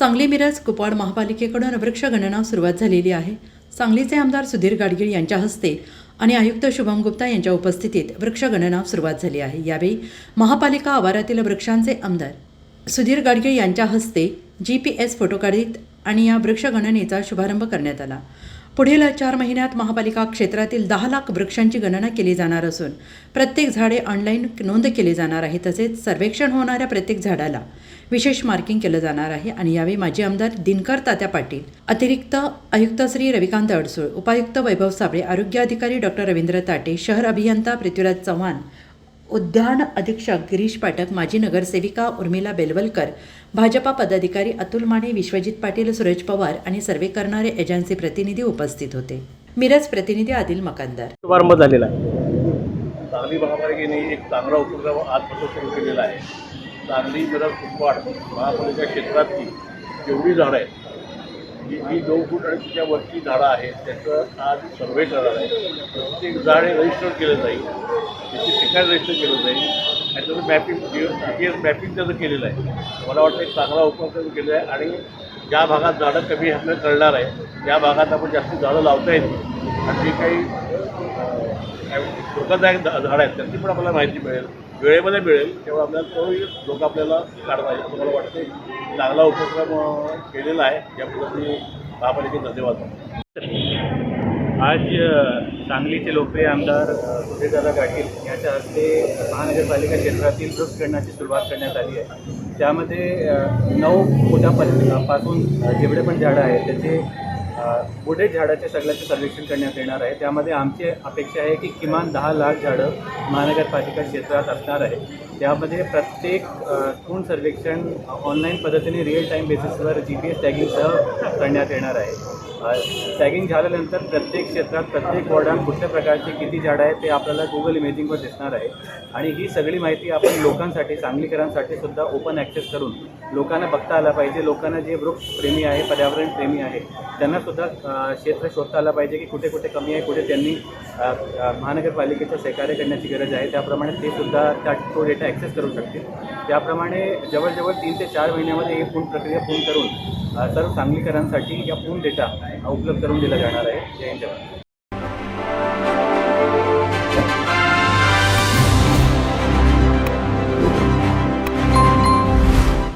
सांगली मिरज कुपवाड महापालिकेकडून वृक्षगणना सुरुवात झालेली आहे. सांगलीचे आमदार सुधीर गाडगीळ यांच्या हस्ते आणि आयुक्त शुभम गुप्ता यांच्या उपस्थितीत वृक्षगणना सुरुवात झाली आहे. यावेळी महापालिका आवारातील वृक्षांचे आमदार सुधीर गाडगीळ यांच्या हस्ते जी पी एस फोटो काढीत आणि या वृक्षगणनेचा शुभारंभ करण्यात आला. पुढील चार महिन्यात महापालिका क्षेत्रातील दहा लाख वृक्षांची गणना केली जाणार असून प्रत्येक झाडे ऑनलाईन नोंद केली जाणार आहे तसेच सर्वेक्षण होणाऱ्या प्रत्येक झाडाला विशेष मार्किंग केलं जाणार आहे. आणि यावेळी माजी आमदार दिनकर तात्या पाटील अतिरिक्त आयुक्त श्री रविकांत अडसूळ उपायुक्त वैभव साबळे आरोग्य अधिकारी डॉक्टर रवींद्र ताटे शहर अभियंता पृथ्वीराज चव्हाण उद्यान अधीक्षक गिरीश पाठक माजी नगरसेविका उर्मिला बेलवलकर भाजपा पदाधिकारी अतुल माने विश्वजित पाटील सुरेश पवार आणि सर्वे करणारे एजन्सी प्रतिनिधी उपस्थित होते. मिरज प्रतिनिधी आदिल मकानदार शुभारंभ झालेला सांगली महापालिकेने एक चांगला उपक्रम आजपासून सुरू केलेला आहे. सांगली मिरज कुपवाड महापालिका क्षेत्रातली जेवढी झाडं आहेत जी जी दोन फूट आणि तिच्यावरची झाडं आहेत त्याचं आज सर्वे करणार आहे. प्रत्येक झाड हे रजिस्टर केलं जाईल. त्याची ठिकाण रजिस्टर केलं जाईल आणि त्याचं mapping G P S mapping त्याचं केलेलं आहे मला वाटतं एक चांगला उपक्रम केलेला आहे आणि ज्या भागात झाडं कमी आपल्याला कळणार आहे त्या भागात आपण जास्त झाडं लावता येतील. आणि जे काही धोकादायक झाडं आहेत त्यांची पण आपल्याला माहिती मिळेल. वेळेमध्ये मिळेल तेव्हा आपल्याला तोही लोक आपल्याला काढता येईल. मला वाटते चांगला उपक्रम केलेला आहे. याबद्दल पद्धतीने महापालिकेत धन्यवाद. आज सांगलीचे लोकप्रिय आमदार अ, सुधीरदादा गाडगीळ यांच्या हस्ते महानगरपालिका क्षेत्रातील वृक्षगणनाची सुरुवात करण्यात आली आहे. त्यामध्ये नऊ फुटापर्यंत पासून जेवढे पण झाडं आहेत त्याचे पुढे झाडाचे सगळ्याचे सर्वेक्षण करण्यात येणार आहे. त्यामध्ये आमची अपेक्षा आहे की किमान दहा लाख झाडं महानगरपालिका क्षेत्रात असणार आहे. त्यामध्ये प्रत्येक अ, खूण सर्वेक्षण ऑनलाईन पद्धतीने रिअल टाईम बेसिसवर जी पी एस टॅगिंगसह करण्यात येणार आहे. टॅगिंग झाल्यानंतर प्रत्येक क्षेत्रात प्रत्येक वॉर्डात कुठल्या प्रकारची किती झाडं आहेत ते आपल्याला गुगल इमेजिंगवर दिसणार आहे. आणि ही सगळी माहिती आपण लोकांसाठी सांगलीकरांसाठी सुद्धा ओपन ॲक्सेस करून लोकांना बघता आला पाहिजे. लोकांना जे वृक्षप्रेमी आहे पर्यावरण प्रेमी आहे त्यांना सुद्धा क्षेत्र शोधता आलं पाहिजे की कुठे कुठे कमी आहे कुठे त्यांनी महानगरपालिकेचं सहकार्य करण्याची गरज आहे. त्याप्रमाणे ते सुद्धा त्या तो डेटा ॲक्सेस करू शकतील. त्याप्रमाणे जवळजवळ तीन ते चार महिन्यामध्ये ही पूर्ण प्रक्रिया पूर्ण करून सर्व सांगलीकरांसाठी या पूर्ण डेटा उपलब्ध करून दिला जाणार आहे जय हिंद